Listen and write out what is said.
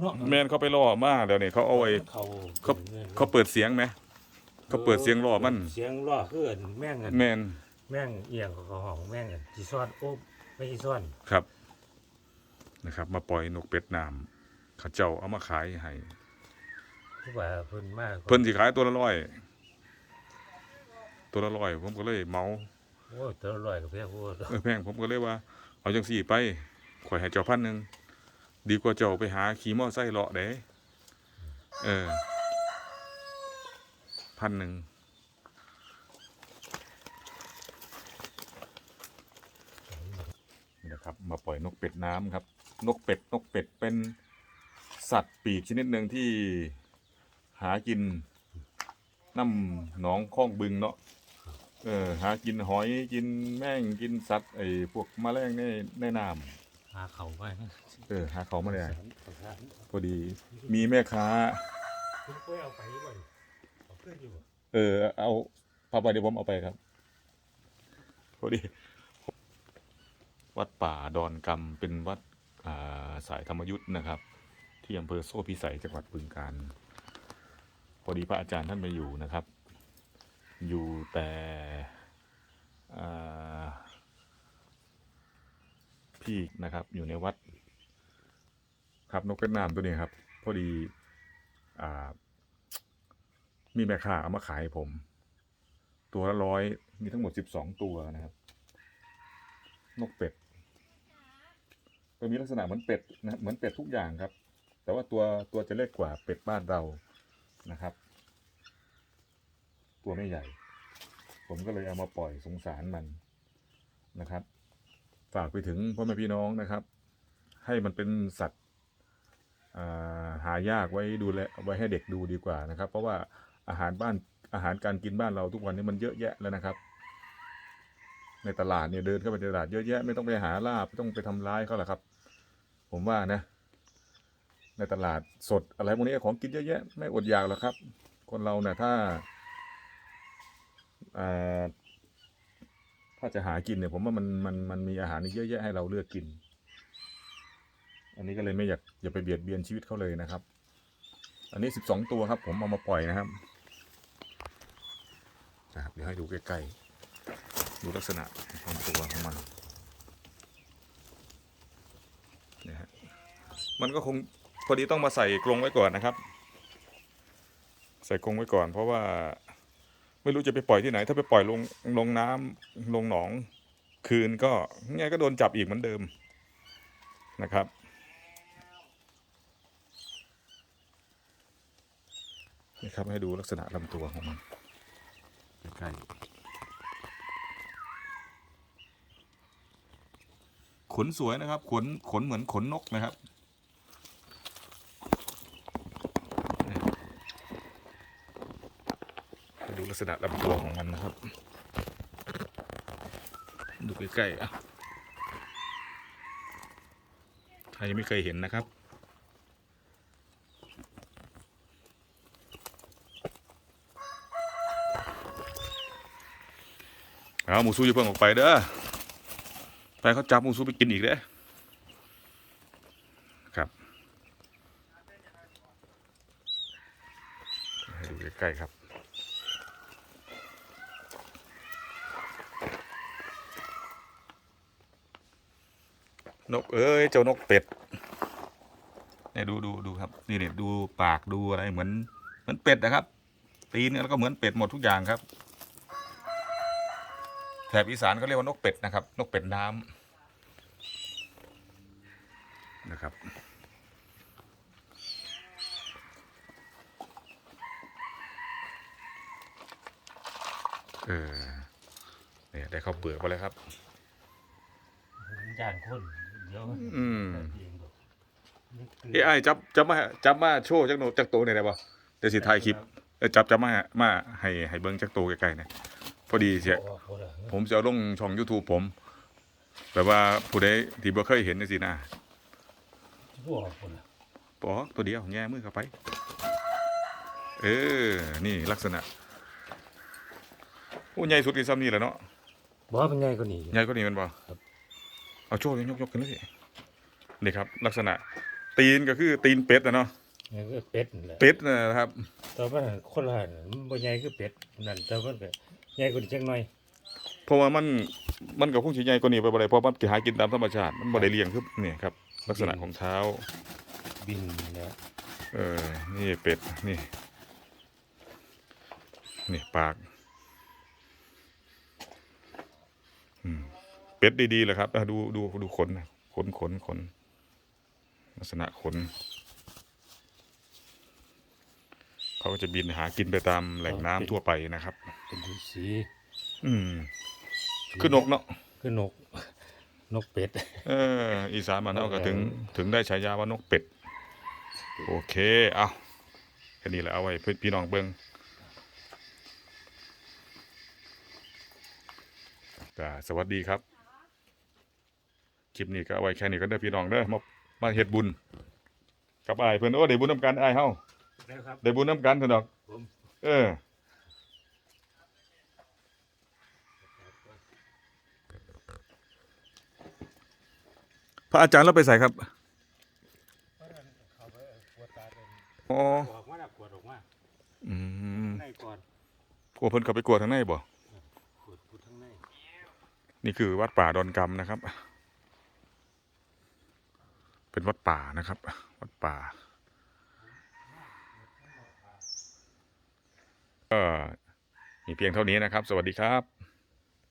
เนาะแมนเขาไปล่อมาแล้วนี่เขาเอาไว้เขาเขาเขาเปิดเสียงไหมเขาเปิดเสียงล่อมันเสียงล่อคืออันแม่งอันแมนแม่งเอียงของเขาห้องแม่งอันจีซ่อนโอ้ไม่จีซ่อนครับนะครับ มาปล่อยนกเป็ดน้ำเขาเจ้าเอามาขายให้ผู้ว่าเพิ่นมากเพิ่นสิขายตัวละร้อยตัวละร้อยผมก็เลยเมาโอ้ยตัวละร้อยกับเพียงโอ้ยเออแพงผมก็เลยว่า เอาจังสี่ไปข่อยให้เจ้าพันหนึ่ง ดีกว่าเจ้าไปหาขี่มอไซค์เลาะเด้เออพันหนึ่งนะครับมาปล่อยนกเป็ดน้ำครับ นกเป็ดนกเป็ดเป็นสัตว์ปีกชนิดหนึ่งที่หากินน้ำหนองคลองบึงเนาะเออหากินหอยกินแม่งกินสัตว์ไอ้พวกแมลงในในน้ำ หาเขาไปนะำเออหาเขามาได้เขาสารพอดี มีแม่ค้าคุณเคยเอาไปบ่อยเอาเพื่อนอยู่บ่เออ เอาพาไปเดี๋ยวผมเอาไปครับ พอดี วัดป่าดอนกำเป็นวัดอ่าสายธรรมยุทธ์นะครับ ที่อำเภอโซ่พิสัยจังหวัดบึงกาฬพอดีพระอาจารย์ท่านไมาอยู่นะครับ อยู่แต่อ่า พี่นะครับ อยู่ในวัด ครับนกกระนามตัวนี้ครับ พอดีอ่ามีแม่ค้าเอามาขายผม ตัวละร้อยมีทั้งหมดสิบสองตัวนะครับ นกเป็ด ตัวนี้ลักษณะเหมือนเป็ดนะเหมือนเป็ดทุกอย่างครับ แต่ว่าตัวตัวจะเล็กกว่าเป็ดบ้านเรานะครับ ตัวไม่ใหญ่ ผมก็เลยเอามาปล่อยสงสารมันนะครับ ฝากไปถึงพ่อแม่พี่น้องนะครับ ให้มันเป็นสัตว์หายากไว้ดูแลไว้ให้เด็กดูดีกว่านะครับ เพราะว่าอาหารบ้านอาหารการกินบ้านเราทุกวันนี้มันเยอะแยะแล้วนะครับ ในตลาดเนี่ยเดินเข้าไปในตลาดเยอะแยะไม่ต้องไปหาลาบไม่ต้องไปทำร้ายเขาหรอกครับ ผมว่านะ ในตลาดสดอะไรพวกนี้ของกินเยอะแยะ ไม่อดอยากหรอกครับ คนเราเนี่ยถ้า ถ้าจะหากินเนี่ยผมว่ามันมันมันมีอาหารนี่เยอะแยะให้เราเลือกกิน อันนี้ก็เลยไม่อยากอย่าไปเบียดเบียนชีวิตเขาเลยนะครับ อันนี้สิบสองตัวครับ ผมเอามาปล่อยนะครับนะครับเดี๋ยวให้ดูใกล้ๆ ดูลักษณะของตัวของมันเนี่ยฮะมันก็คงพอดีต้องมาใส่กรงไว้ก่อนนะครับ ใส่กรงไว้ก่อน เพราะว่า ไม่รู้จะไปปล่อยที่ไหน ถ้าไปปล่อยลงลงน้ำลงหนองคืนก็ไงก็โดนจับอีกเหมือนเดิมนะครับ นี่ครับให้ดูลักษณะลำตัวของมันใกล้ขนสวยนะครับ ขนขนเหมือนขนนกนะครับ ให้ดูลักษณะลำตัวของมันนะครับ ดูใกล้ๆอะใครยังไม่เคยเห็นนะครับเอาหมูซูอย่าเพิ่งออกไปเด้อไปเขาจับหมูซูไปกินอีกเด้อครับให้ดูใกล้ๆครับ นกเอ้ยเจ้านกเป็ดเนี่ยดูดูดูครับนี่เนี่ยดูปากดูอะไรเหมือนเหมือนเป็ดนะครับ ตีนแล้วก็เหมือนเป็ดหมดทุกอย่างครับ แถบอีสานเขาเรียกว่านกเป็ดนะครับ นกเป็ดน้ำนะครับเออเนี่ยได้ข้าวเปลือกไปแล้วครับย่านคน อืมเองดอกนี่คืเอ้ไอ้จับจับมาจับมาโชว์จักโนจักโตเนี่ยได้ป่ะเดี๋ยวสิถ่ายคลิปเออจับจับมามาให้ให้เบิ้งจักโตใกล้ๆเนี่ยพอดีเสียบ่ออกบ่ได้ผมจะเอาลงช่อง YouTube ผมแบบว่าผู้ใดที่บ่เคยเห็นจังซี่นะบ่ออกบ่ได้ปอกตัวเดียวแง่มือเข้าไป เออ นี่ลักษณะโอ้ใหญ่สุดที่ซ้ำนี่แหละเนาะบ่เป็นไงก็นี่ใหญ่กว่านี้แมันบ่ครับ เอาโชว์ยกยกขึ้นเลยสินี่ครับ ลักษณะ ตีนก็คือตีนเป็ดนะเนาะนี่ก็เป็ดนั่นแหละเป็ดนะครับแต่ว่าคนละหันมันบ่ใหญ่คือเป็ดนั่นแต่มันก็ใหญ่กว่านี้จังหน่อยเพราะว่ามันมันก็คงสิใหญ่กว่านี้ไปบ่ได้เพราะมันสิหากินตามธรรมชาติมันบ่ได้เลี้ยงคือนี่ครับ ลักษณะของเท้า บินแล้วเออ นี่เป็ดนี่ นี่ปาก อืม เป็ดดีๆเลยครับอะดูดูดูขนนะขนขนขนลักษณะขน เขาก็จะบินหากินไปตามแหล่งน้ำทั่วไปนะครับ เป็นสีสี อืมคือนกเนาะคือนก นกเป็ด เออ อีสานมานเท่าก็ถึง ถึงได้ฉายาว่านกเป็ด โอเค เอาแค่นี้แหละเอาไว้เพื่อพี่น้องเบิ้งแต่สวัสดีครับ คลิปนี้ก็เอาไว้แค่นี้ก็ได้อพี่น้องเด้อมามาเฮ็ดบุญ กับอายเพิ่นโอ้ได้บุญน้ำกันอายเฮาแล้วครับ ได้บุญน้ำกันเถอะดอกผม เออพระอาจารย์เราไปใส่ครับเขาไปปวดตาเป็นอ๋อออกมาแล้วปวดออกมาอืมในก่อนโอ้เพิ่นเข้าไปกวดทางในบ่ปวดปวดทั้งในนี่คือวัดป่าดอนกำนะครับ เป็นวัดป่านะครับ วัดป่าก็มีเพียงเท่านี้นะครับ สวัสดีครับ